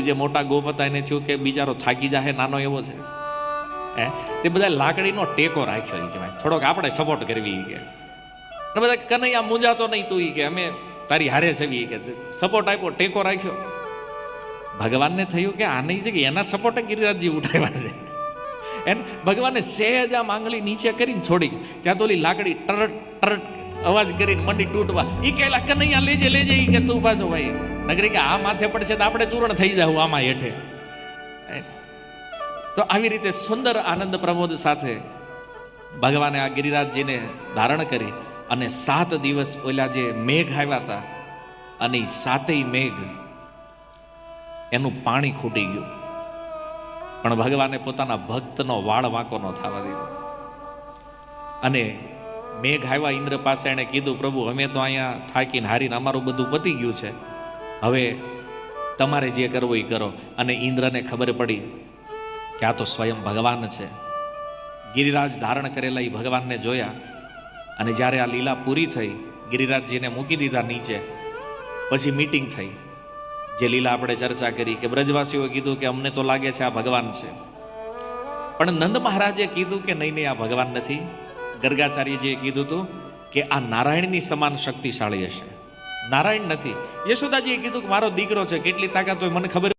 જે મોટા ગોપ હતા એને થયું કે બિચારો થાકી જાય નાનો એવો છે. હે? તે બધા લાકડીનો ટેકો રાખ્યો એ કે ભાઈ થોડોક આપણે સપોર્ટ કરવી કે. ને બધા કનૈયા મૂંઝાતો નહીં તું એ કે. અમે તારી હારે છે ઈ કે. સપોર્ટ આપ્યો, ટેકો રાખ્યો. ભગવાનને થયું કે આની જગ્યાએ એના સપોર્ટે ગિરિરાજજી ઉઠાવ્યા છે. એમ ભગવાને સહેજ આમ આંગળી નીચે કરીને છોડી ત્યાં તો ઓલી લાકડી ટરટ ટરટ અવાજ કરીને મંડી તૂટવા. એ કહેલા, કનૈયા, લેજે લેજે. એ કે, તું પાછો ભાઈ. નગરી કે આ માથે પડશે તો આપણે ચૂરણ થઈ જાવ આમાં હેઠે. તો આવી રીતે સુંદર આનંદ પ્રમોદ સાથે ભગવાને આ ગિરિરાજજીને ધારણ કરી અને સાત દિવસ ઓલા જે મેઘ આવ્યા હતા, અને સાતેય મેઘ એનું પાણી ખૂટી ગયું. પણ ભગવાને પોતાના ભક્તનો વાળ વાંકો ન થવા દીધો. અને મેઘ આવ્યા ઇન્દ્ર પાસે એણે કીધું, પ્રભુ, અમે તો અહીંયા થાકીને હારીને અમારું બધું પતી ગયું છે. હવે તમારે જે કરવું એ કરો. અને ઇન્દ્રને ખબર પડી કે આ તો સ્વયં ભગવાન છે. ગિરિરાજ ધારણ કરેલા એ ભગવાનને જોયા અને જ્યારે આ લીલા પૂરી થઈ, ગિરિરાજજીને મૂકી દીધા નીચે. પછી મીટિંગ થઈ, જે લીલા આપણે ચર્ચા કરી કે બ્રજવાસીઓએ કીધું કે અમને તો લાગે છે આ ભગવાન છે. પણ નંદ મહારાજે કીધું કે નહીં નહીં, આ ભગવાન નથી. ગર્ગાચાર્યજીએ કીધું હતું કે આ નારાયણની સમાન શક્તિશાળી હશે. નારાયણ નથી. યશોદાજીએ કીધું કે મારો દીકરો છે કેટલી તાકાત હોય મને ખબર